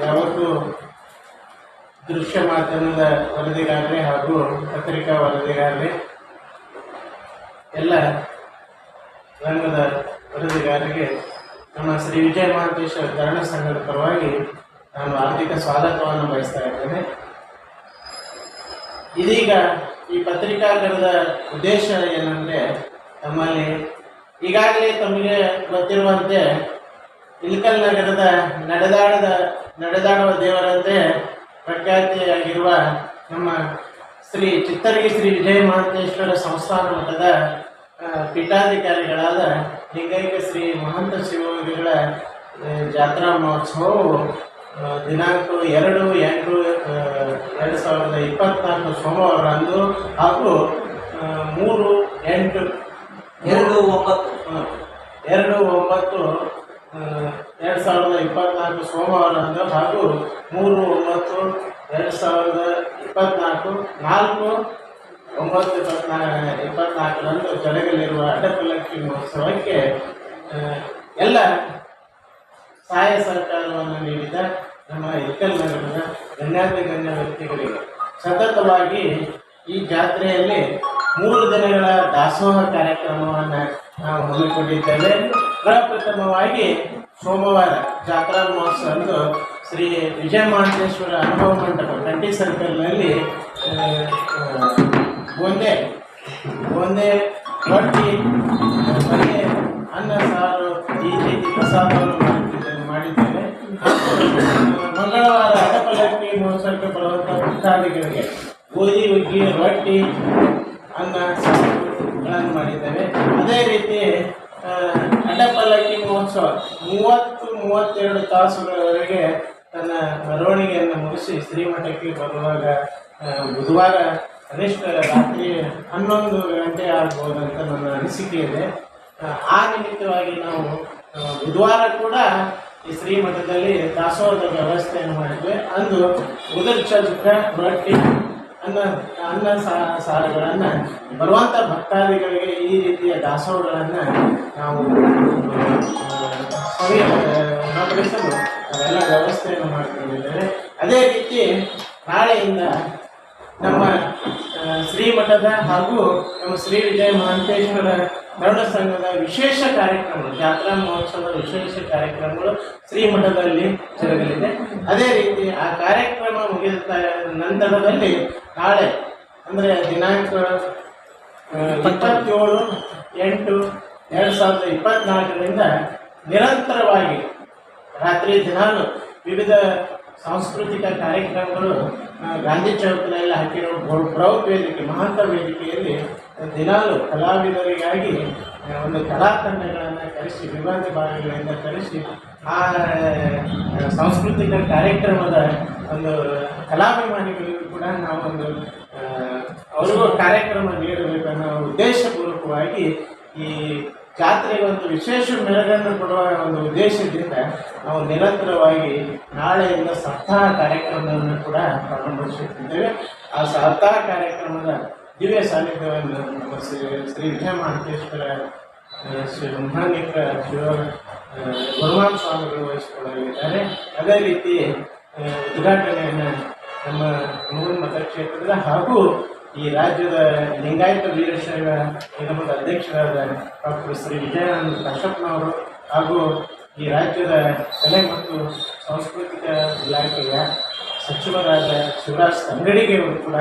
ಯಾವತ್ತೂ ದೃಶ್ಯ ಮಾಧ್ಯಮದ ವರದಿಗಾರರೇ ಹಾಗೂ ಪತ್ರಿಕಾ ವರದಿಗಾರರೇ ಎಲ್ಲ ರಂಗದ ವರದಿಗಾರರಿಗೆ ನಮ್ಮ ಶ್ರೀ ವಿಜಯ ಮಹಾಂತೇಶ್ವರ ಧರಣ ಸಂಘದ ಪರವಾಗಿ ನಾನು ಆರ್ಥಿಕ ಸ್ವಾಗತವನ್ನು ಬಯಸ್ತಾ ಇದ್ದೇನೆ. ಇದೀಗ ಈ ಪತ್ರಿಕಾಗರದ ಉದ್ದೇಶ ಏನಂದರೆ, ನಮ್ಮಲ್ಲಿ ಈಗಾಗಲೇ ತಮಗೆ ಗೊತ್ತಿರುವಂತೆ ಇಲ್ಕಲ್ ನಗರದ ನಡೆದಾಡದ ನಡೆದಾಡುವ ದೇವರಂತೆ ಪ್ರಖ್ಯಾತಿಯಾಗಿರುವ ನಮ್ಮ ಶ್ರೀ ಚಿತ್ತರಗಿ ಶ್ರೀ ವಿಜಯ ಮಹಾಂತೇಶ್ವರ ಸಂಸ್ಥಾನ ಮಠದ ಪೀಠಾಧಿಕಾರಿಗಳಾದ ಲಿಂಗೈಕ ಶ್ರೀ ಮಹಂತ ಶಿವಯೋಗಿಗಳ ಜಾತ್ರಾ ಮಹೋತ್ಸವವು ದಿನಾಂಕ ಎರಡು ಎಂಟು ಎರಡು ಸಾವಿರದ ಇಪ್ಪತ್ನಾಲ್ಕು ಸೋಮವಾರಂದು ಹಾಗೂ ಮೂರು ಎಂಟು ಎರಡು ಒಂಬತ್ತು. ಎರಡು ಒಂಬತ್ತು ಎರಡು ಸಾವಿರದ ಇಪ್ಪತ್ನಾಲ್ಕು ಸೋಮವಾರಂದು ಹಾಗೂ ಮೂರು, ಒಂಬತ್ತು, ಎರಡು ಸಾವಿರದ ಇಪ್ಪತ್ನಾಲ್ಕು, ನಾಲ್ಕು, ಒಂಬತ್ತು, ಇಪ್ಪತ್ನಾ, ಇಪ್ಪತ್ನಾಲ್ಕರಂದು ಜರುಗಲಿರುವ ಅಡ್ಡಪಲ್ಲಕ್ಕಿ ಮಹೋತ್ಸವಕ್ಕೆ ಎಲ್ಲ ಸಹಾಯ ಸಹಕಾರವನ್ನು ನೀಡಿದ ನಮ್ಮ ಇಕ್ಕಲ್ ನಗರದ ಗಣ್ಯಾತಿ ಗಣ್ಯ ವ್ಯಕ್ತಿಗಳಿಗೆ ಸತತವಾಗಿ ಈ ಜಾತ್ರೆಯಲ್ಲಿ ಮೂರು ದಿನಗಳ ದಾಸೋಹ ಕಾರ್ಯಕ್ರಮವನ್ನು ನಾವು ಹಮ್ಮಿಕೊಂಡಿದ್ದೇವೆ. ಪ್ರಪ್ರಥಮವಾಗಿ ಸೋಮವಾರ ಜಾತ್ರಾ ಮಹೋತ್ಸವಂದು ಶ್ರೀ ವಿಜಯ ಮಹಾಂತೇಶ್ವರ ಅನುಭವ ಮಂಟಪ ಟಂಟಿ ಸರ್ಕಲ್ನಲ್ಲಿ ಒಂದೇ ಒಂದೇ ರೊಟ್ಟಿ ಮನೆ ಅನ್ನ ಸಾರು, ಈ ರೀತಿ ಪ್ರಸಾದವನ್ನು ಮಾಡುತ್ತಿದ್ದೇವೆ ಮಾಡಿದ್ದೇವೆ. ಮಂಗಳವಾರ ಅಡಪಲಕ್ಕಿ ಮಹೋತ್ಸವಕ್ಕೆ ಬರುವಂಥ ಭಕ್ತಾದಿಗಳಿಗೆ ಗೋಧಿ, ಹುಗ್ಗಿ, ರೊಟ್ಟಿ ಅನ್ನ ಪ್ಲಾನ್ ಮಾಡಿದ್ದೇವೆ. ಅದೇ ರೀತಿ ಅಡ್ಡಪಲ್ಲಕ್ಕಿ ಮಹೋತ್ಸವ ಮೂವತ್ತು ಮೂವತ್ತೆರಡು ತಾಸುಗಳವರೆಗೆ ತನ್ನ ಮೆರವಣಿಗೆಯನ್ನು ಮುಗಿಸಿ ಶ್ರೀಮಠಕ್ಕೆ ಬರುವಾಗ ಬುಧವಾರ ಕನಿಷ್ಠ ರಾತ್ರಿ ಹನ್ನೊಂದು ಗಂಟೆ ಆಗ್ಬೋದಂತ ನನ್ನ ಅನಿಸಿಕೆ ಇದೆ ಆ, ನಿಮಿತ್ತವಾಗಿ ನಾವು ಬುಧವಾರ ಕೂಡ ಈ ಶ್ರೀಮಠದಲ್ಲಿ ದಾಸೋಹದ ವ್ಯವಸ್ಥೆಯನ್ನು ಮಾಡಿದ್ವಿ. ಅಂದು ಉದರ್ಚ ಚಜಕ ರೊಟ್ಟಿ ಅನ್ನ ಅನ್ನ ಸಾ- ಸಾರುಗಳನ್ನು ಬರುವಂಥ ಭಕ್ತಾದಿಗಳಿಗೆ ಈ ರೀತಿಯ ದಾಸೋಹಗಳನ್ನು ನಾವು ಉಣಬಡಿಸಲು ನಾವೆಲ್ಲ ವ್ಯವಸ್ಥೆಯನ್ನು ಮಾಡಿಕೊಂಡಿದ್ದೇವೆ ಅದೇ ರೀತಿ ನಾಳೆಯಿಂದ ನಮ್ಮ ಶ್ರೀಮಠದ ಹಾಗೂ ನಮ್ಮ ಶ್ರೀ ವಿಜಯ ಮಹಾಂತೇಶ್ವರ ಗರುಡ ಸಂಘದ ವಿಶೇಷ ಕಾರ್ಯಕ್ರಮಗಳು, ಜಾತ್ರಾ ಮಹೋತ್ಸವದ ವಿಶೇಷ ಕಾರ್ಯಕ್ರಮಗಳು ಶ್ರೀಮಠದಲ್ಲಿ ಜರುಗಲಿದೆ. ಅದೇ ರೀತಿ ಆ ಕಾರ್ಯಕ್ರಮ ಮುಗಿದ ನಂತರದಲ್ಲಿ ನಾಳೆ, ಅಂದರೆ ದಿನಾಂಕ ಇಪ್ಪತ್ತೇಳು, ಎಂಟು, ಎರಡು ಸಾವಿರದ ಇಪ್ಪತ್ನಾಲ್ಕರಿಂದ ನಿರಂತರವಾಗಿ ರಾತ್ರಿ ದಿನಾಲು ವಿವಿಧ ಸಾಂಸ್ಕೃತಿಕ ಕಾರ್ಯಕ್ರಮಗಳು ಗಾಂಧಿ ಚೌಕದಲ್ಲಿ ಹಾಕಿರೋ ಪ್ರೌಢ ವೇದಿಕೆ, ಮಹಾಂತ ವೇದಿಕೆಯಲ್ಲಿ ದಿನಾಲು ಕಲಾವಿದರಿಗಾಗಿ ಒಂದು ಕಲಾ ತಂಡಗಳನ್ನು ಕರೆಸಿ ವಿವಿಧ ಭಾಗಗಳಿಂದ ಕರೆಸಿ ಆ ಸಾಂಸ್ಕೃತಿಕ ಕಾರ್ಯಕ್ರಮದ ಒಂದು ಕಲಾಭಿಮಾನಿಗಳಿಗೂ ಕೂಡ ನಾವೊಂದು ಅವ್ರಿಗೂ ಕಾರ್ಯಕ್ರಮ ನೀಡಬೇಕನ್ನೋ ಉದ್ದೇಶಪೂರ್ವಕವಾಗಿ ಈ ಜಾತ್ರೆಗೆ ಒಂದು ವಿಶೇಷ ಮೆರುಗನ್ನು ಕೊಡುವ ಒಂದು ಉದ್ದೇಶದಿಂದ ನಾವು ನಿರಂತರವಾಗಿ ನಾಳೆಯಿಂದ ಸಪ್ತಾಹ ಕಾರ್ಯಕ್ರಮವನ್ನು ಕೂಡ ಪ್ರಾರಂಭಿಸುತ್ತಿದ್ದೇವೆ. ಆ ಸಪ್ತಾಹ ಕಾರ್ಯಕ್ರಮದ ದಿವ್ಯ ಸಾನ್ನಿಧ್ಯವನ್ನು ಶ್ರೀ ಶ್ರೀ ವಿಜಯ ಮಹಾಂತೇಶ್ವರ ಶ್ರೀ ಬ್ರಹ್ಮಾಂಡಿಕ ಶಿವ ಭಗವಾನ್ ಸ್ವಾಮಿಗಳು ವಹಿಸಿಕೊಳ್ಳಲಿದ್ದಾರೆ. ಅದೇ ರೀತಿ ಉದ್ಘಾಟನೆಯನ್ನು ನಮ್ಮ ಮೂರು ಮತಕ್ಷೇತ್ರದ ಹಾಗೂ ಈ ರಾಜ್ಯದ ಲಿಂಗಾಯತ ವೀರಶೈವ ನಿಗಮದ ಅಧ್ಯಕ್ಷರಾದ ಡಾಕ್ಟರ್ ಶ್ರೀ ವಿಜಯಾನಂದ ಕಶ್ಯಪ್ನವರು ಹಾಗೂ ಈ ರಾಜ್ಯದ ಕಲೆ ಮತ್ತು ಸಾಂಸ್ಕೃತಿಕ ಇಲಾಖೆಯ ಸಚಿವರಾದ ಶಿವರಾಜ್ ತಂಗಡಿಗೆ ಅವರು ಕೂಡ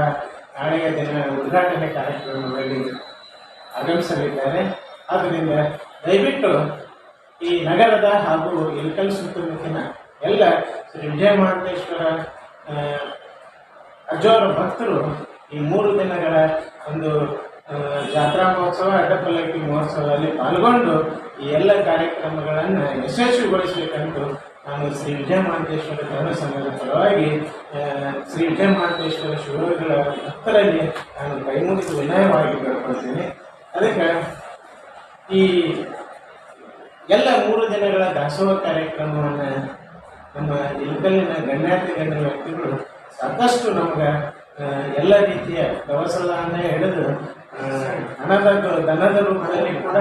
ನಾಳೆಯ ದಿನ ಉದ್ಘಾಟನೆ ಕಾರ್ಯಕ್ರಮದಲ್ಲಿ ಆಗಮಿಸಲಿದ್ದಾರೆ. ಆದ್ದರಿಂದ ದಯವಿಟ್ಟು ಈ ನಗರದ ಹಾಗೂ ಇಲ್ಕಲ್ ಸುತ್ತಮುತ್ತಿನ ಎಲ್ಲ ಶ್ರೀ ವಿಜಯ ಮಹಾಂತೇಶ್ವರ ಅಜ್ಜೋರ ಭಕ್ತರು ಈ ಮೂರು ದಿನಗಳ ಒಂದು ಜಾತ್ರಾ ಮಹೋತ್ಸವ, ಅಡ್ಡಪಲ್ಲಕ್ಕಿ ಮಹೋತ್ಸವದಲ್ಲಿ ಪಾಲ್ಗೊಂಡು ಈ ಎಲ್ಲ ಕಾರ್ಯಕ್ರಮಗಳನ್ನು ಯಶಸ್ವಿಗೊಳಿಸಬೇಕೆಂದು ನಾನು ಶ್ರೀ ವಿಜಯ ಮಹಾಂತೇಶ್ವರ ಧರ್ಮ ಸಂಘದ ಪರವಾಗಿ ಶ್ರೀ ವಿಜಯ ಮಹಾಂತೇಶ್ವರ ಶಿವಗಳ ಹತ್ತರಲ್ಲಿ ನಾನು ಕೈಮುಗಿದು ವಿನಯವಾಗಿ ಕೇಳ್ಕೊಳ್ತೀನಿ ಅದಕ್ಕೆ ಈ ಎಲ್ಲ ಮೂರು ದಿನಗಳ ದಾಸೋಹ ಕಾರ್ಯಕ್ರಮವನ್ನು ನಮ್ಮ ಇಲ್ಕಲ್ಲಿನ ಗಣ್ಯಾತಿ ಗಣ್ಯ ವ್ಯಕ್ತಿಗಳು ಸಾಕಷ್ಟು ನಮ್ಗೆ ಎಲ್ಲ ರೀತಿಯ ದವಸಲನ್ನ ಹಿಡಿದು ಹಣದ ಧನದ ರೂಪದಲ್ಲಿ ಕೂಡ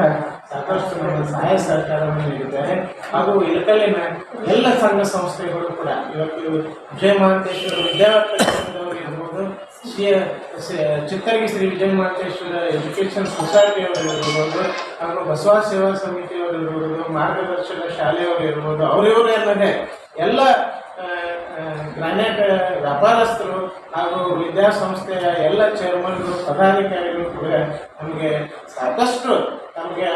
ಸಾಕಷ್ಟು ನಮ್ಮ ಸಹಾಯ ಸಹಕಾರವನ್ನು ನೀಡಿದ್ದಾರೆ. ಹಾಗೂ ಇಳಕಲ್ಲಿನ ಎಲ್ಲ ಸಂಘ ಸಂಸ್ಥೆಗಳು ಕೂಡ ಇವತ್ತು ವಿಜಯ ಮಹಾಂತೇಶ್ವರ ಸಂಘದವರು ಇರ್ಬೋದು, ಶ್ರೀ, ಶ್ರೀ- ವಿಜಯ ಮಹಾಂತೇಶ್ವರ ಎಜುಕೇಷನ್ ಸೊಸೈಟಿ ಇರ್ಬೋದು, ಹಾಗೂ ಬಸವ ಸೇವಾ ಸಮಿತಿಯವರು ಇರ್ಬೋದು ಮಾರ್ಗದರ್ಶಕ ಶಾಲೆಯವರು ಇರ್ಬೋದು, ಅವರಿವರು ಅಲ್ಲದೆ ಎಲ್ಲ ಗ್ರಾನೈಟ್ ವ್ಯಾಪಾರಸ್ಥರು ಹಾಗೂ ವಿದ್ಯಾಸಂಸ್ಥೆಯ ಎಲ್ಲ ಚೇರ್ಮನ್ಗಳು ಪದಾಧಿಕಾರಿಗಳು ಕೂಡ ನಮಗೆ ಸಾಕಷ್ಟು ನಮಗೆ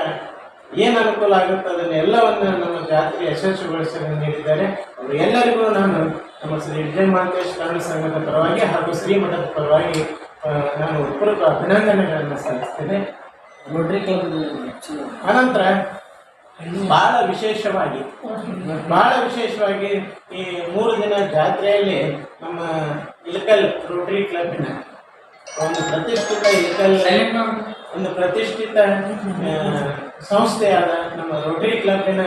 ಏನು ಅನುಕೂಲ ಆಗುತ್ತೆ ಅದನ್ನೆಲ್ಲವನ್ನು ನಮ್ಮ ಜಾತ್ರೆ ಯಶಸ್ವಿಗೊಳಿಸಲು ನೀಡಿದ್ದಾರೆ. ಅವರು ಎಲ್ಲರಿಗೂ ನಾನು ನಮ್ಮ ಶ್ರೀ ವಿಜಯ ಮಹಾಂತೇಶ್ ಕನ್ನಡ ಸಂಘದ ಪರವಾಗಿ ಹಾಗೂ ಶ್ರೀಮಠದ ಪರವಾಗಿ ನಾನು ಪೂರ್ವಕ ಅಭಿನಂದನೆಗಳನ್ನು ಸಲ್ಲಿಸ್ತೇನೆ. ರೋಟ್ರಿ ಕ್ಲಬ್ ಅನಂತರ ಬಹಳ ವಿಶೇಷವಾಗಿ ಬಹಳ ವಿಶೇಷವಾಗಿ ಈ ಮೂರು ದಿನ ಜಾತ್ರೆಯಲ್ಲಿ ನಮ್ಮ ಇಲಕಲ್ ರೋಟ್ರಿ ಕ್ಲಬ್ಬಿನ ಒಂದು ಪ್ರತಿಷ್ಠಿತ ಒಂದು ಪ್ರತಿಷ್ಠಿತ ಸಂಸ್ಥೆಯಾದ ನಮ್ಮ ರೋಟರಿ ಕ್ಲಬ್ನ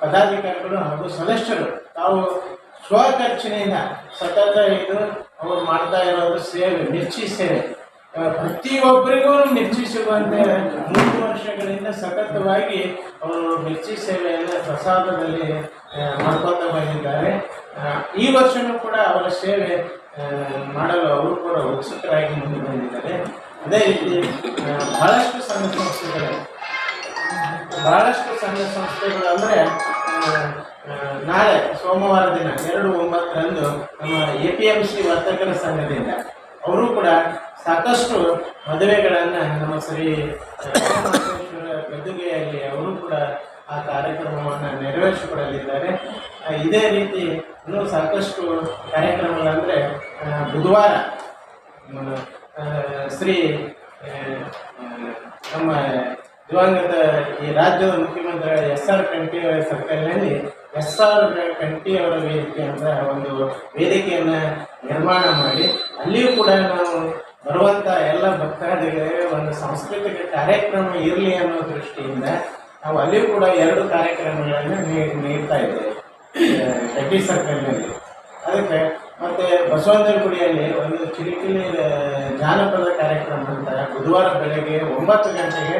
ಪದಾಧಿಕಾರಿಗಳು ಹಾಗೂ ಸದಸ್ಯರು ತಾವು ಸ್ವಖರ್ಚಿನಿಂದ ಸತತ ಇದು ಅವರು ಮಾಡ್ತಾ ಇರೋದು ಸೇವೆ ಮಿರ್ಚಿ ಸೇವೆ. ಪ್ರತಿಯೊಬ್ಬರಿಗೂ ಮಿರ್ಚಿ ಸಿಗುವಂತೆ ಮೂರು ವರ್ಷಗಳಿಂದ ಸತತವಾಗಿ ಅವರು ಮಿರ್ಚಿ ಸೇವೆಯನ್ನು ಪ್ರಸಾದದಲ್ಲಿ ಮಾಡ್ಕೊತಾ ಬಂದಿದ್ದಾರೆ. ಈ ವರ್ಷನೂ ಕೂಡ ಅವರ ಸೇವೆ ಮಾಡಲು ಅವರು ಕೂಡ ಉತ್ಸುಕರಾಗಿ ಮುಂದೆ ಬಂದಿದ್ದಾರೆ. ಅದೇ ರೀತಿ ಬಹಳಷ್ಟು ಸಂಘ ಸಂಸ್ಥೆಗಳು, ಬಹಳಷ್ಟು ಸಂಘ ಸಂಸ್ಥೆಗಳು ಅಂದರೆ ನಾಳೆ ಸೋಮವಾರ ದಿನ ಎರಡು ಒಂಬತ್ತರಂದು ನಮ್ಮ ಎ ಪಿ ಎಂ ಸಿ ವರ್ತಕರ ಸಂಘದಿಂದ ಅವರು ಕೂಡ ಸಾಕಷ್ಟು ಮದುವೆಗಳನ್ನು ನಮ್ಮ ಶ್ರೀ ಗದ್ದುಗೆಯಲ್ಲಿ ಅವರು ಕೂಡ ಆ ಕಾರ್ಯಕ್ರಮವನ್ನು ನೆರವೇರಿಸಿಕೊಡಲಿದ್ದಾರೆ. ಇದೇ ರೀತಿ ಇನ್ನೂ ಸಾಕಷ್ಟು ಕಾರ್ಯಕ್ರಮಗಳಂದರೆ ಬುಧವಾರ ಶ್ರೀ ನಮ್ಮ ದಿವಂಗತ ಈ ರಾಜ್ಯದ ಮುಖ್ಯಮಂತ್ರಿಗಳ ಎಸ್ ಆರ್ ಕಂಠಿ ಅವರ ಸರ್ಕಲ್ನಲ್ಲಿ ಎಸ್ ಆರ್ ಕಂಠಿ ಅವರ ವೇದಿಕೆ ಅಂತ ಒಂದು ವೇದಿಕೆಯನ್ನು ನಿರ್ಮಾಣ ಮಾಡಿ, ಅಲ್ಲಿಯೂ ಕೂಡ ನಾವು ಬರುವಂಥ ಎಲ್ಲ ಭಕ್ತಾದಿಗಳಿಗೆ ಒಂದು ಸಾಂಸ್ಕೃತಿಕ ಕಾರ್ಯಕ್ರಮ ಇರಲಿ ಅನ್ನೋ ದೃಷ್ಟಿಯಿಂದ ನಾವು ಅಲ್ಲಿಯೂ ಕೂಡ ಎರಡು ಕಾರ್ಯಕ್ರಮಗಳನ್ನು ನೀಡ್ತಾ ಇದ್ದೇವೆ. ಕಂಠಿ ಸರ್ಕಲ್ನಲ್ಲಿ. ಅದಕ್ಕೆ ಮತ್ತೆ ಬಸವಂತರ ಗುಡಿಯಲ್ಲಿ ಒಂದು ಕಿರಿಕಿರಿ ಜಾನಪದ ಕಾರ್ಯಕ್ರಮ ಅಂತ ಬುಧವಾರ ಬೆಳಗ್ಗೆ ಒಂಬತ್ತು ಗಂಟೆಗೆ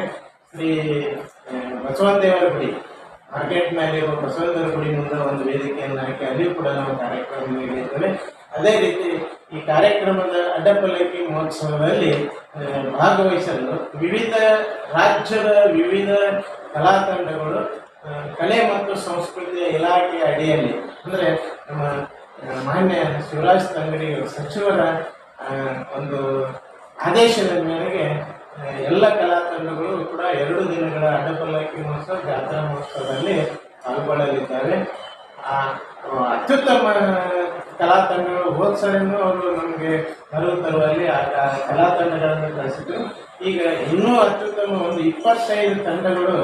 ಶ್ರೀ ಬಸವನದೇವರ ಗುಡಿ. ಮೇಲೆ ಇರುವ ಬಸವನದೇವರ ಗುಡಿ ಮುಂದೆ ಒಂದು ವೇದಿಕೆಯನ್ನು ಹಾಕಿ ಅಲ್ಲಿಯೂ ಕೂಡ ನಾವು ಕಾರ್ಯಕ್ರಮ ನೀಡಿದ್ದೇವೆ. ಅದೇ ರೀತಿ ಈ ಕಾರ್ಯಕ್ರಮದ ಅಡ್ಡಪಲ್ಲಕ್ಕಿ ಮಹೋತ್ಸವದಲ್ಲಿ ಭಾಗವಹಿಸಲು ವಿವಿಧ ರಾಜ್ಯದ ವಿವಿಧ ಕಲಾ ತಂಡಗಳು ಕಲೆ ಮತ್ತು ಸಂಸ್ಕೃತಿಯ ಇಲಾಖೆಯ ಅಡಿಯಲ್ಲಿ. ಅಂದರೆ ನಮ್ಮ ಮಾನ್ಯ ಶಿವರಾಜ್ ತಂಗಡಿ ಸಚಿವರ ಒಂದು ಆದೇಶದ ಮೇರೆಗೆ ಎಲ್ಲ ಕಲಾ ತಂಡಗಳು ಕೂಡ ಎರಡು ದಿನಗಳ ಅಡಪಲ್ಲಕ್ಕಿ ಮಹೋತ್ಸವ ಜಾತ್ರಾ ಮಹೋತ್ಸವದಲ್ಲಿ ಪಾಲ್ಗೊಳ್ಳಲಿದ್ದಾರೆ. ಆ, ಅತ್ಯುತ್ತಮ ಕಲಾ ತಂಡಗಳು ಹೋದ ಅವರು ನಮಗೆ ಬರುವ ತರುವಲ್ಲಿ ಆ ಕಲಾತಂಡಗಳನ್ನು ಕಲಾ ತಂಡಗಳನ್ನು ಕಳಿಸಿದ್ರು. ಈಗ ಇನ್ನೂ ಅತ್ಯುತ್ತಮ ಒಂದು ಇಪ್ಪತ್ತೈದು ತಂಡಗಳು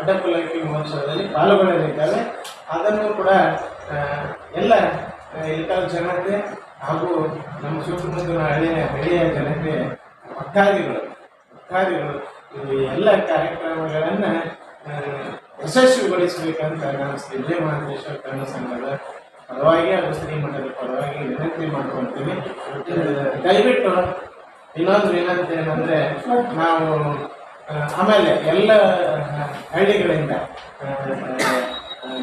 ಅಡಕುಲಕ್ಕಿ ಮಹೋತ್ಸವದಲ್ಲಿ ಪಾಲ್ಗೊಳ್ಳಲಿದ್ದಾವೆ. ಅದನ್ನು ಕೂಡ ಎಲ್ಲ ಇಳಕಲ್ ಜನತೆ ಹಾಗೂ ನಮ್ಮ ಸುತ್ತಮುತ್ತಲಿನ ಹಳೆಯ ಹಳ್ಳಿಯ ಜನತೆ ಭಕ್ತಾದಿಗಳು ಭಕ್ತಾದಿಗಳು ಈ ಎಲ್ಲ ಕಾರ್ಯಕ್ರಮಗಳನ್ನು ಯಶಸ್ವಿಗೊಳಿಸಬೇಕಂತ ನಾನು ಶ್ರೀ ಮಹಾಂತೇಶ್ವರ ಕನ್ನಡ ಸಂಘದ ಪರವಾಗಿ ಹಾಗೂ ಶ್ರೀಮಠದ ಪರವಾಗಿ ವಿನಂತಿ ಮಾಡ್ಕೊಳ್ತೀನಿ. ದಯವಿಟ್ಟು ಇನ್ನೊಂದು ವಿನಂತಿ ಏನಂದರೆ ನಾವು ಆಮೇಲೆ ಎಲ್ಲ ಹಳ್ಳಿಗಳಿಂದ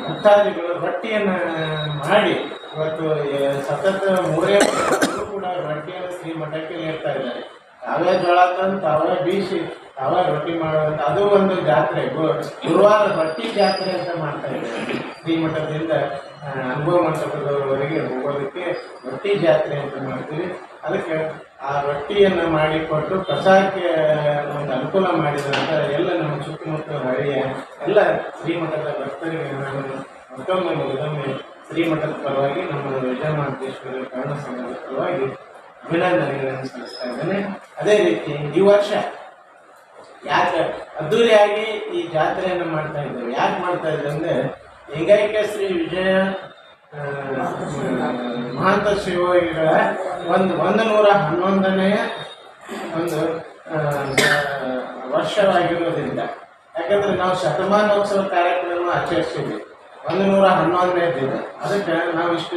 ಭಕ್ತಾದಿಗಳು ರೊಟ್ಟಿಯನ್ನು ಮಾಡಿ ಇವತ್ತು ಸತತ ಮೂರೇ ಕೂಡ ರೊಟ್ಟಿಯನ್ನು ಶ್ರೀಮಠಕ್ಕೆ ನೀಡ್ತಾ ಇದ್ದಾರೆ. ತಾವೇ ಜೋಳ ತಂದು ತಾವೇ ಬೀಸಿ ತಾವೇ ರೊಟ್ಟಿ ಮಾಡುವಂತ, ಅದು ಒಂದು ಜಾತ್ರೆ ಗುರುವಾರ ರೊಟ್ಟಿ ಜಾತ್ರೆ ಅಂತ ಮಾಡ್ತಾ ಇದ್ದಾರೆ. ಶ್ರೀ ಮಠದಿಂದ ಅನುಭವ ಮಂಟಪದವರೆಗೆ ಹೋಗೋದಕ್ಕೆ ರೊಟ್ಟಿ ಜಾತ್ರೆ ಅಂತ ಮಾಡ್ತೀವಿ. ಅದಕ್ಕೆ ಆ ರೊಟ್ಟಿಯನ್ನು ಮಾಡಿಕೊಟ್ಟು ಪ್ರಸಾದಕ್ಕೆ ಒಂದು ಅನುಕೂಲ ಮಾಡಿದಂಥ ಎಲ್ಲ ನಮ್ಮ ಸುತ್ತಮುತ್ತ ಹಳ್ಳಿಯ ಎಲ್ಲ ಶ್ರೀಮಠದ ಭಕ್ತರಿಗೆ ನಾನು ಮತ್ತೊಮ್ಮೆ ಮೊದಲೊಮ್ಮೆ ಶ್ರೀಮಠದ ಪರವಾಗಿ ನಮ್ಮ ವಿಜಯಮಾಂತೇಶ್ವರ ಕಾರಣ ಸಂಘದ ಪರವಾಗಿ ಅಭಿನಂದನೆಗಳನ್ನು ಸಲ್ಲಿಸ್ತಾ ಇದ್ದೇನೆ. ಅದೇ ರೀತಿ ಈ ವರ್ಷ ಯಾಕೆ ಅದ್ದೂರಿಯಾಗಿ ಈ ಜಾತ್ರೆಯನ್ನು ಮಾಡ್ತಾ ಇದ್ದೇವೆ. ಯಾಕೆ ಮಾಡ್ತಾ ಇದ್ದೇವೆ ಅಂದರೆ ಲಿಂಗೈಕ್ಯ ಶ್ರೀ ವಿಜಯ ಮಹಾಂತ ಶಿವಯೋಗಿಗಳ ಒಂದು ಒಂದು ನೂರ ಹನ್ನೊಂದನೆಯ ಒಂದು ವರ್ಷ ವರ್ಷವಾಗಿರೋದ್ರಿಂದ. ಯಾಕಂದ್ರೆ ನಾವು ಶತಮಾನೋತ್ಸವ ಕಾರ್ಯಕ್ರಮ ಆಚರಿಸ್ತೀವಿ. ಒಂದು ನೂರ ಹನ್ನೊಂದನೇ ದಿನ. ಅದಕ್ಕೆ ನಾವು ಇಷ್ಟು